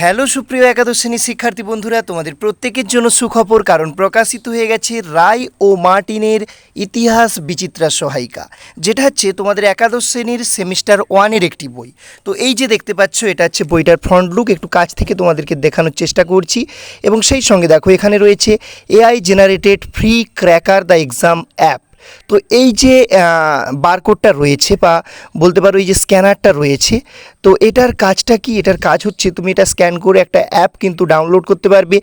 Hello সুপ্রিয় একাদশ শ্রেণির শিক্ষার্থী বন্ধুরা, তোমাদের প্রত্যেকের জন্য সুখবর কারণ প্রকাশিত হয়ে গেছে রায় ও মার্টিনের ইতিহাস বিচিত্রা সহায়িকা, যেটা হচ্ছে তোমাদের একাদশ শ্রেণির সেমিস্টার ওয়ানের একটি বই। তো এই যে দেখতে পাচ্ছ, এটা হচ্ছে বইটার ফ্রন্ট লুক, একটু কাছ থেকে তোমাদেরকে দেখানোর চেষ্টা করছি। এবং সেই সঙ্গে দেখো, এখানে রয়েছে AI generated free cracker the exam app. তো এই যে বারকোডটা রয়েছে বা বলতে পারো এই যে স্ক্যানারটা রয়েছে, তো এটার কাজটা কি? এটার কাজ হচ্ছে তুমি এটা স্ক্যান করে একটা অ্যাপ কিন্তু ডাউনলোড করতে পারবে,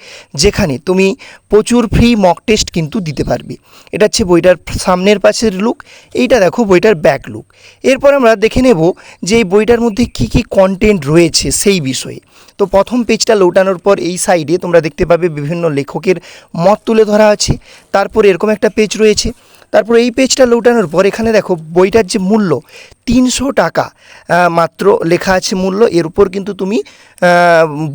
যেখানে তুমি প্রচুর ফ্রি মক টেস্ট কিন্তু দিতে পারবে। এটা হচ্ছে বইটার সামনের পাশের লুক এইটা দেখো বইটার ব্যাক লুক এরপর আমরা দেখে নেব যে এই বইটার মধ্যে কি কি কন্টেন্ট রয়েছে সেই বিষয়ে। তো প্রথম পেজটা লোটানোর পর এই সাইডে তোমরা দেখতে পাবে বিভিন্ন লেখকের মত তুলে ধরা আছে। তারপর এরকম একটা পেজ রয়েছে। তারপর এই পেজটা লোটানোর পর এখানে দেখো বইটার যে মূল্য, তিনশো টাকা মাত্র লেখা আছে মূল্য। এর উপর কিন্তু তুমি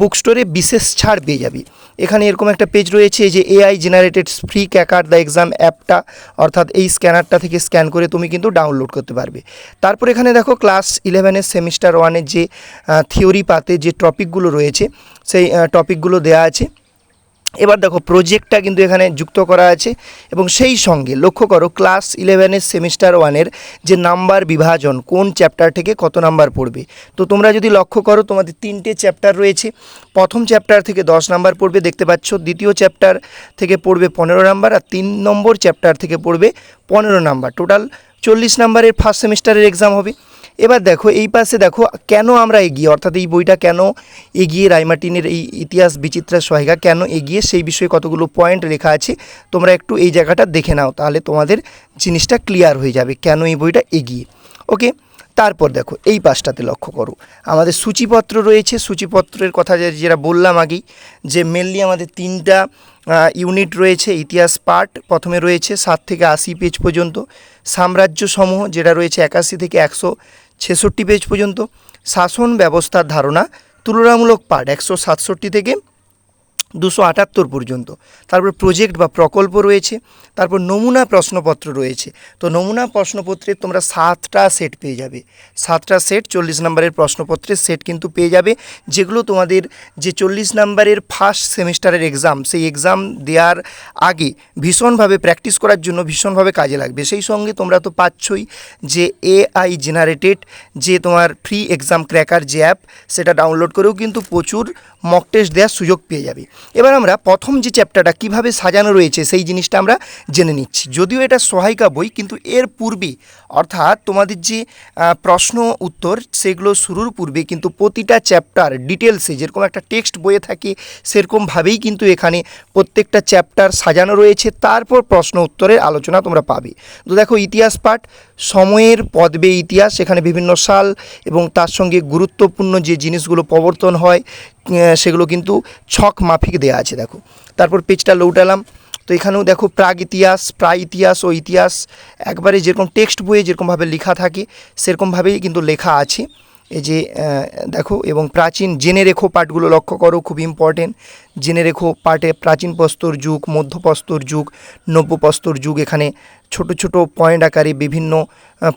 বুক স্টোরে বিশেষ ছাড় পেয়ে যাবে। এখানে এরকম একটা পেজ রয়েছে যে AI generated free cracker the exam অ্যাপটা অর্থাৎ এই স্ক্যানারটা থেকে স্ক্যান করে তুমি কিন্তু ডাউনলোড করতে পারবে। তারপর এখানে দেখো ক্লাস ইলেভেনের সেমিস্টার ওয়ানের যে থিওরি পাতে যে টপিকগুলো রয়েছে, সেই টপিকগুলো দেওয়া আছে। এবার দেখো প্রজেক্টটা কিন্তু এখানে যুক্ত করা আছে এবং সেই সঙ্গে লক্ষ্য করো ক্লাস ইলেভেনের সেমিস্টার ওয়ানের যে নাম্বার বিভাজন কোন চ্যাপ্টার থেকে কত নাম্বার পড়বে। তো তোমরা যদি লক্ষ্য করো তোমাদের তিনটে চ্যাপ্টার রয়েছে। প্রথম চ্যাপ্টার থেকে দশ নাম্বার পড়বে, দেখতে পাচ্ছ। দ্বিতীয় চ্যাপ্টার থেকে পড়বে পনেরো নাম্বার আর তিন নম্বর চ্যাপ্টার থেকে পড়বে পনেরো নাম্বার টোটাল চল্লিশ নাম্বারের ফার্স্ট সেমিস্টারের এক্সাম হবে। এবার দেখো, এই পাশে দেখো, কেন আমরা এগিয়ে, অর্থাৎ এই বইটা কেন এগিয়ে রায়মার্টিনের এই ইতিহাস বিচিত্রা সহায়িকা, কেন এগিয়ে, সেই বিষয়ে কতগুলো পয়েন্ট লেখা আছে, তোমরা একটু এই জায়গাটা দেখে নাও, তাহলে তোমাদের জিনিসটা ক্লিয়ার হয়ে যাবে, কেন এই বইটা এগিয়ে। ওকে তারপর দেখো, এই পাশটাতে লক্ষ্য করো। আমাদের সূচিপত্র রয়েছে, সূচিপত্রের কথা যেটা বললাম আগেই, যে মেনলি আমাদের তিনটা ইউনিট রয়েছে, ইতিহাস পার্ট প্রথমে রয়েছে সাত থেকে আশি পেজ পর্যন্ত, সাম্রাজ্য সমূহ যেটা রয়েছে একাশি থেকে একশো ছেষট্টি পেজ পর্যন্ত, শাসন ব্যবস্থার ধারণা, তুলনামূলক পার্ট একশো সাতষট্টি থেকে দুশো আটাত্তর পর্যন্ত। তারপর প্রজেক্ট বা প্রকল্প রয়েছে, তারপর নমুনা প্রশ্নপত্র রয়েছে। তো নমুনা প্রশ্নপত্রের তোমরা সাতটা সেট পেয়ে যাবে। সাতটা সেট চল্লিশ নম্বরের প্রশ্নপত্রের সেট কিন্তু পেয়ে যাবে, যেগুলো তোমাদের যে চল্লিশ নম্বরের ফার্স্ট সেমিস্টারের এক্সাম সেই এক্সাম দেওয়ার আগে ভীষণভাবে প্র্যাকটিস করার জন্য ভীষণভাবে কাজে লাগবে। সেই সঙ্গে তোমরা তো পাচ্ছই যে এআই জেনারেটেড যে তোমার ফ্রি এক্সাম ক্র্যাকার যে অ্যাপ সেটা ডাউনলোড করেও কিন্তু প্রচুর মক টেস্ট দেওয়ার সুযোগ পেয়ে যাবে। এবার আমরা প্রথম যে চ্যাপ্টারটা কীভাবে সাজানো রয়েছে সেই জিনিসটা আমরা জেনে নিচ্ছি। যদিও এটা সহায়িকা বই, কিন্তু এর পূর্বে, অর্থাৎ তোমাদের যে প্রশ্ন উত্তর, সেগুলো শুরুর পূর্বে কিন্তু প্রতিটা চ্যাপ্টার ডিটেলসে যেরকম একটা টেক্সট বইয়ে থাকে, সেরকমভাবেই কিন্তু এখানে প্রত্যেকটা চ্যাপ্টার সাজানো রয়েছে। তারপর প্রশ্ন উত্তরের আলোচনা তোমরা পাবে। তো দেখো, ইতিহাস পাঠ, সময়ের পদবে ইতিহাস, এখানে বিভিন্ন সাল এবং তার সঙ্গে গুরুত্বপূর্ণ যে জিনিসগুলো প্রবর্তন হয় সেগুলো কিন্তু ছক মাফিক দেওয়া আছে, দেখো। তারপর পেজটা লৌটালাম তো এখানেও দেখো প্রাগ ইতিহাস, প্রায় ইতিহাস ও ইতিহাস। একবারে যেরকম টেক্সট বইয়ে যেরকমভাবে লেখা থাকে সেরকমভাবেই কিন্তু লেখা আছে। এই যে দেখো, এবং প্রাচীন জেনে রেখো পাঠগুলো লক্ষ্য করো, খুব ইম্পর্টেন্ট জেনে রেখো পাঠে প্রাচীন প্রস্তর যুগ মধ্যপ্রস্তর যুগ, নব্য প্রস্তর যুগ, এখানে ছোট ছোট পয়েন্ট আকারে বিভিন্ন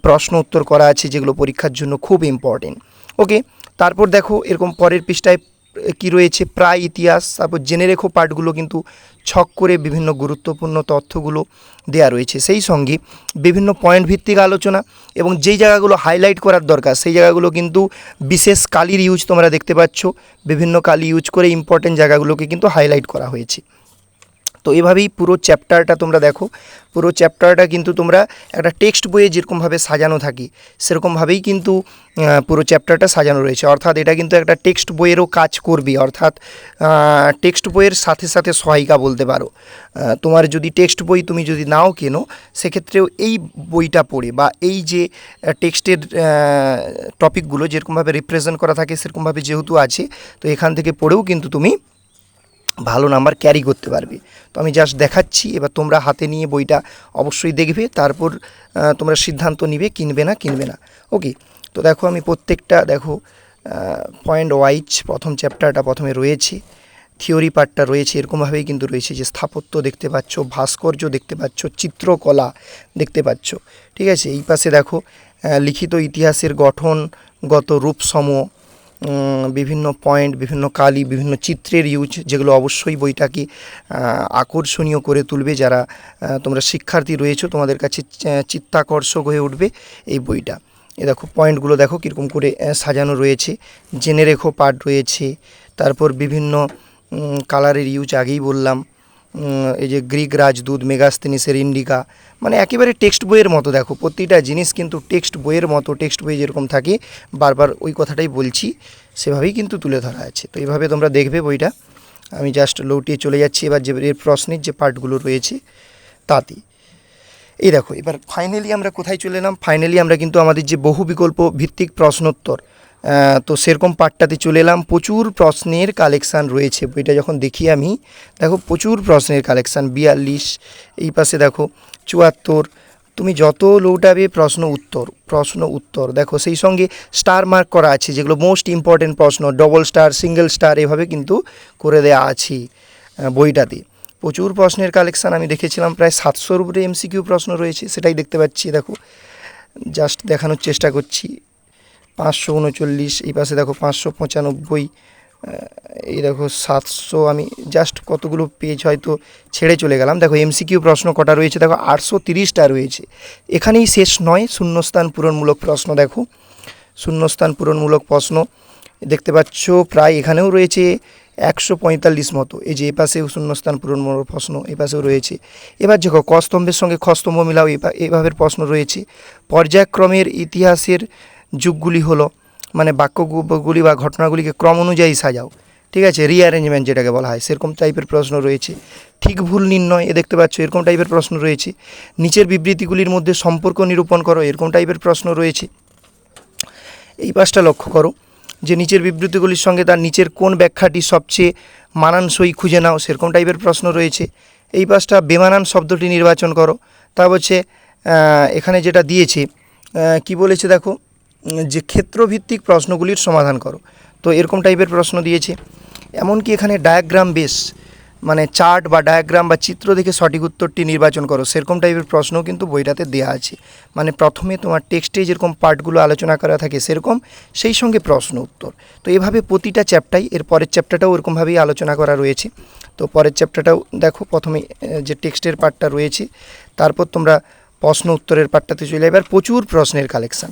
প্রশ্ন উত্তর করা আছে, যেগুলো পরীক্ষার জন্য খুব ইম্পর্টেন্ট ওকে তারপর দেখো এরকম পরের পৃষ্ঠায় কি রয়েছে, প্রায় ইতিহাস, তারপর জেনে রেখো পাঠগুলো কিন্তু ছক করে বিভিন্ন গুরুত্বপূর্ণ তথ্যগুলো দেয়া রয়েছে। সেই সঙ্গে বিভিন্ন পয়েন্ট ভিত্তিক আলোচনা এবং যেই জায়গাগুলো হাইলাইট করার দরকার, সেই জায়গাগুলো কিন্তু বিশেষ কালির ইউজ তোমরা দেখতে পাচ্ছ। বিভিন্ন কালি ইউজ করে ইম্পর্টেন্ট জায়গাগুলোকে কিন্তু হাইলাইট করা হয়েছে। তো এভাবেই পুরো চ্যাপ্টারটা তোমরা দেখো। পুরো চ্যাপ্টারটা কিন্তু তোমরা একটা টেক্সট বইয়ে যেরকমভাবে সাজানো থাকে সেরকমভাবেই কিন্তু পুরো চ্যাপ্টারটা সাজানো রয়েছে। অর্থাৎ এটা কিন্তু একটা টেক্সট বইয়েরও কাজ করবে, অর্থাৎ টেক্সট বইয়ের সাথে সাথে সহায়িকা বলতে পারো। তোমার যদি টেক্সট বই তুমি যদি নাও কেনো, সেক্ষেত্রেও এই বইটা পড়ে বা এই যে টেক্সটের টপিকগুলো যেরকমভাবে রিপ্রেজেন্ট করা থাকে সেরকমভাবে যেহেতু আছে, তো এখান থেকে পড়েও কিন্তু তুমি ভালো নাম্বার ক্যারি করতে পারবে। তো আমি জাস্ট দেখাচ্ছি, এবার তোমরা হাতে নিয়ে বইটা অবশ্যই দেখবে, তারপর তোমরা সিদ্ধান্ত নিবে, কিনবে না কিনবে না। ওকে তো দেখো আমি প্রত্যেকটা, দেখো পয়েন্ট ওয়াইজ প্রথম চ্যাপ্টারটা প্রথমে রয়েছে থিওরি পার্টটা রয়েছে, এরকমভাবেই কিন্তু রয়েছে যে স্থাপত্য দেখতে পাচ্ছ, ভাস্কর্য দেখতে পাচ্ছ, চিত্রকলা দেখতে পাচ্ছ। ঠিক আছে? এই পাশে দেখো লিখিত ইতিহাসের গঠনগত রূপসমূহ বিভিন্ন পয়েন্ট বিভিন্ন কালি, বিভিন্ন চিত্রের ইউজ যেগুলো অবশ্যই বইটাকে আকর্ষণীয় করে তুলবে যারা তোমরা শিক্ষার্থী রয়েছো, তোমাদের কাছে চিত্তাকর্ষক হয়ে উঠবে এই বইটা। এ দেখো পয়েন্টগুলো দেখো কীরকম করে সাজানো রয়েছে। জেনে রেখো পার্ট রয়েছে। তারপর বিভিন্ন কালারের ইউজ আগেই বললাম। এই যে গ্রিক রাজদূত মেগাস্তিনিসের ইন্ডিকা মানে একেবারে টেক্সট বইয়ের মতো দেখো, প্রতিটা জিনিস কিন্তু টেক্সট বইয়ের মতো, টেক্সট বই যেরকম থাকে, বারবার ওই কথাটাই বলছি, সেভাবেই কিন্তু তুলে ধরা আছে। তো এইভাবে তোমরা দেখবে বইটা। আমি জাস্ট লৌটিয়ে চলে যাচ্ছি, এবার যে এর প্রশ্নের যে পার্টগুলো রয়েছে তাতে এই দেখো, এবার ফাইনালি আমরা কোথায় চলে এলাম? ফাইনালি আমরা কিন্তু আমাদের যে বহু বিকল্প ভিত্তিক প্রশ্নোত্তর তো সেরকম পার্টটাতে চলে এলাম। প্রচুর প্রশ্নের কালেকশান রয়েছে, বইটা যখন দেখি আমি, দেখো প্রচুর প্রশ্নের কালেকশান বিয়াল্লিশ, এই পাশে দেখো চুয়াত্তর। তুমি যত লৌটাবে প্রশ্ন উত্তর প্রশ্ন উত্তর। দেখো সেই সঙ্গে স্টার মার্ক করা আছে, যেগুলো মোস্ট ইম্পর্টেন্ট প্রশ্ন ডবল স্টার সিঙ্গেল স্টার এভাবে কিন্তু করে দেওয়া আছে বইটাতে। প্রচুর প্রশ্নের কালেকশান আমি দেখেছিলাম, প্রায় সাতশোর উপরে এমসিকিউ প্রশ্ন রয়েছে, সেটাই দেখতে পাচ্ছি, দেখো। জাস্ট দেখানোর চেষ্টা করছি। পাঁচশো উনচল্লিশ, এই পাশে দেখো পাঁচশো পঁচানব্বই এই দেখো সাতশো, আমি জাস্ট কতগুলো পেজ হয়তো ছেড়ে চলে গেলাম। দেখো এমসিকিউ প্রশ্ন কটা রয়েছে? দেখো আটশো তিরিশটা রয়েছে। এখানেই শেষ নয়, শূন্যস্থান পূরণমূলক প্রশ্ন দেখো। শূন্যস্থান পূরণমূলক প্রশ্ন, দেখতে পাচ্ছ প্রায় এখানেও রয়েছে একশো পঁয়তাল্লিশ মতো। এই যে এ পাশেও শূন্যস্থান পূরণমূলক প্রশ্ন, এ পাশেও রয়েছে। এবার দেখো কস্তম্ভের সঙ্গে খস্তম্ভ মিলাও এভাবে প্রশ্ন রয়েছে। পর্যায়ক্রমের ইতিহাসের যুগগুলি হলো মানে বাক্যগুলি বা ঘটনাগুলিকে ক্রম অনুযায়ী সাজাও। ঠিক আছে? রিঅ্যারেঞ্জমেন্ট যেটাকে বলা হয়। সেরকম টাইপের প্রশ্ন রয়েছে। ঠিক ভুল নির্ণয়, এ দেখতে পাচ্ছ, এরকম টাইপের প্রশ্ন রয়েছে। নিচের বিবৃতিগুলির মধ্যে সম্পর্ক নিরূপণ করো, এরকম টাইপের প্রশ্ন রয়েছে। এই পাশটা লক্ষ্য করো। যে নিচের বিবৃতিগুলির সঙ্গে তার নিচের কোন ব্যাখ্যাটি সবচেয়ে মানানসই খুঁজে নাও, সেরকম টাইপের প্রশ্ন রয়েছে। এই পাশটা বেমানান শব্দটি নির্বাচন করো। তা হচ্ছে এখানে যেটা দিয়েছে কি বলেছে দেখো? যে ক্ষেত্রভিত্তিক প্রশ্নগুলির সমাধান করো। তো এরকম টাইপের প্রশ্ন দিয়েছে। এমনকি এখানে ডায়াগ্রাম বেস মানে চার্ট বা ডায়াগ্রাম বা চিত্র দেখে সঠিক উত্তরটি নির্বাচন করো, সেরকম টাইপের প্রশ্নও কিন্তু বইটাতে দেওয়া আছে। মানে প্রথমে তোমার টেক্সটে যেরকম পার্টগুলো আলোচনা করা থাকে সেরকম, সেই সঙ্গে প্রশ্ন উত্তর। তো এভাবে প্রতিটা চ্যাপ্টাই এর পরের চ্যাপ্টারটাও ওরকমভাবেই আলোচনা করা রয়েছে। তো পরের চ্যাপ্টারটাও দেখো, প্রথমে যে টেক্সটের পার্টটা রয়েছে, তারপর তোমরা প্রশ্ন উত্তরের পার্টটাতে চলে এবার প্রচুর প্রশ্নের কালেকশান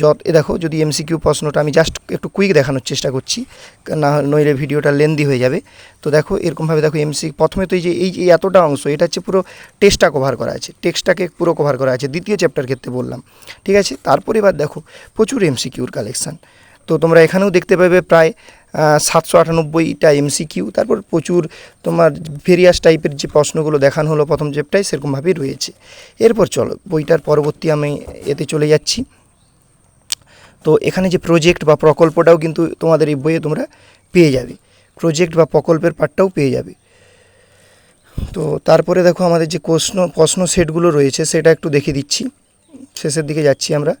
যত এ দেখো, যদি এমসিকিউ প্রশ্নটা আমি জাস্ট একটু কুইক দেখানোর চেষ্টা করছি, না নইলে ভিডিওটা লেন্দি হয়ে যাবে। তো দেখো, এরকমভাবে দেখো এমসি প্রথমে তো এই যে, এই এতটা অংশ, এটা হচ্ছে পুরো টেক্সটটা কভার করা আছে। টেক্সটটাকে পুরো কভার করা আছে, দ্বিতীয় চ্যাপ্টার ক্ষেত্রে বললাম। ঠিক আছে? তারপরে এবার দেখো, প্রচুর এমসিকিউর কালেকশান তো তোমরা এখানেও দেখতে পাবে প্রায় সাতশো আটানব্বইটা এমসিকিউ তারপর প্রচুর তোমার ভেরিয়াস টাইপের যে প্রশ্নগুলো দেখানো হলো প্রথম চ্যাপ্টারে সেরকমভাবেই রয়েছে। এরপর চলো, বইটার পরবর্তী আমি এতে চলে যাচ্ছি। তো এখানে যে প্রজেক্ট বা প্রকল্পটাও কিন্তু তোমাদের এই বইয়ে তোমরা পেয়ে যাবে। প্রজেক্ট বা প্রকল্পের পার্টটাও পেয়ে যাবে। তো তারপরে দেখো আমাদের যে প্রশ্ন প্রশ্ন সেটগুলো রয়েছে, সেটা একটু দেখিয়ে দিচ্ছি। শেষের দিকে যাচ্ছি আমরা।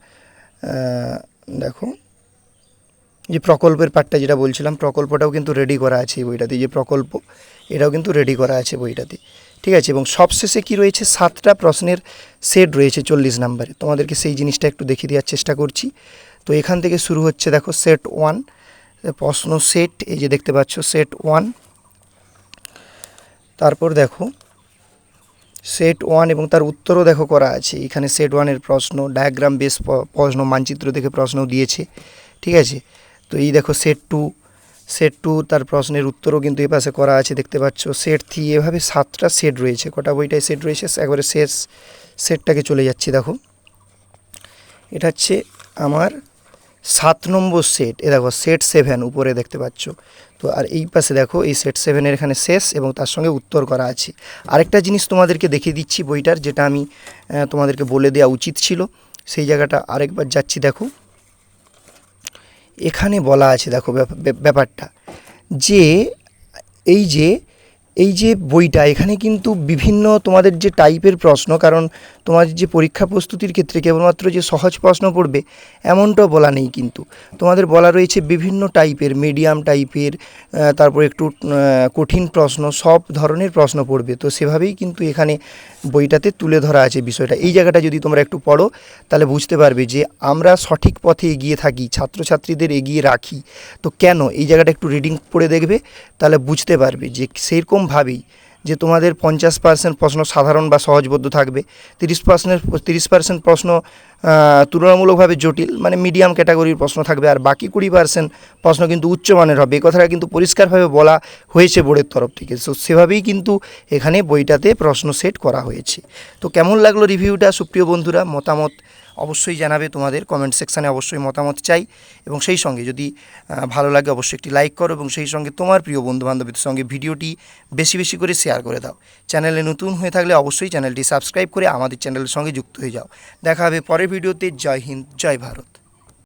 দেখো, যে প্রকল্পের পার্টটা যেটা বলছিলাম, প্রকল্পটাও কিন্তু রেডি করা আছে এই বইটাতে। যে প্রকল্প, এটাও কিন্তু রেডি করা আছে বইটাতে। ঠিক আছে? এবং সবশেষে কি রয়েছে? সাতটা প্রশ্নের সেট রয়েছে চল্লিশ নাম্বারে। তোমাদেরকে সেই জিনিসটা একটু দেখিয়ে দেওয়ার চেষ্টা করছি। তো এখান থেকে শুরু হচ্ছে, দেখো সেট ওয়ান প্রশ্ন সেট এই যে দেখতে পাচ্ছ সেট ওয়ান তারপর দেখো সেট ওয়ান এবং তার উত্তরও দেখো করা আছে। এখানে সেট ওয়ানের প্রশ্ন ডায়াগ্রাম বেস প্রশ্ন, মানচিত্র দেখে প্রশ্ন দিয়েছে, ঠিক আছে? তো এই দেখো সেট টু সেট টু তার প্রশ্নের উত্তরও কিন্তু এ পাশে করা আছে, দেখতে পাচ্ছ। সেট থ্রি এভাবে সাতটা সেট রয়েছে, কটা বইটায় সেট রয়েছে, একবারে শেষ সেটটাকে চলে যাচ্ছি, দেখো। এটা হচ্ছে আমার সাত নম্বর সেট এ দেখো সেট সেভেন উপরে দেখতে পাচ্ছ। তো আর এই পাশে দেখো, এই সেট সেভেনের এখানে শেষ এবং তার সঙ্গে উত্তর করা আছে। আরেকটা জিনিস তোমাদেরকে দেখিয়ে দিচ্ছি বইটার, যেটা আমি তোমাদেরকে বলে দেওয়া উচিত ছিল। সেই জায়গাটা আরেকবার যাচ্ছি, দেখো। এখানে বলা আছে, দেখো ব্যাপ- ব্যাপ- ব্যাপারটা। যে, এই যে এই যে বইটা, এখানে কিন্তু বিভিন্ন তোমাদের যে টাইপের প্রশ্ন, কারণ তোমাদের যে পরীক্ষা প্রস্তুতির ক্ষেত্রে কেবলমাত্র যে সহজ প্রশ্ন পড়বে, এমনটাও বলা নেই কিন্তু। তোমাদের বলা রয়েছে বিভিন্ন টাইপের মিডিয়াম টাইপের তারপর একটু কঠিন প্রশ্ন, সব ধরনের প্রশ্ন পড়বে। তো সেভাবেই কিন্তু এখানে বইটাতে তুলে ধরা আছে বিষয়টা। এই জায়গাটা যদি তোমরা একটু পড়ো, তাহলে বুঝতে পারবে যে আমরা সঠিক পথে এগিয়ে থাকি, ছাত্রছাত্রীদের এগিয়ে রাখি। তো কেন? এই জায়গাটা একটু রিডিং পড়ে দেখবে, তাহলে বুঝতে পারবে যে সেরকমভাবেই যে তোমাদের পঞ্চাশ পার্সেন্ট প্রশ্ন সাধারণ বা সহজবোধ্য থাকবে। তিরিশ পার্সেন্ট তিরিশ পার্সেন্ট প্রশ্ন তুলনামূলকভাবে জটিল মানে মিডিয়াম ক্যাটাগরির প্রশ্ন থাকবে আর বাকি কুড়ি পার্সেন্ট প্রশ্ন কিন্তু উচ্চমানের হবে। এই কথাটা কিন্তু পরিষ্কারভাবে বলা হয়েছে বোর্ডের তরফ থেকে। সো সেভাবেই কিন্তু এখানে বইটাতে প্রশ্ন সেট করা হয়েছে। তো কেমন লাগল রিভিউটা সুপ্রিয় বন্ধুরা, মতামত অবশ্যই জানাবে তোমাদের কমেন্ট সেকশানে অবশ্যই মতামত চাই এবং সেই সঙ্গে যদি ভালো লাগে অবশ্যই একটি লাইক করো এবং সেই সঙ্গে তোমার প্রিয় বন্ধু বান্ধবীদের সঙ্গে ভিডিওটি বেশি বেশি করে শেয়ার করে দাও। চ্যানেলে নতুন হয়ে থাকলে অবশ্যই চ্যানেলটি সাবস্ক্রাইব করে আমাদের চ্যানেলের সঙ্গে যুক্ত হয়ে যাও। দেখা হবে পরের ভিডিওতে জয় হিন্দ জয় ভারত।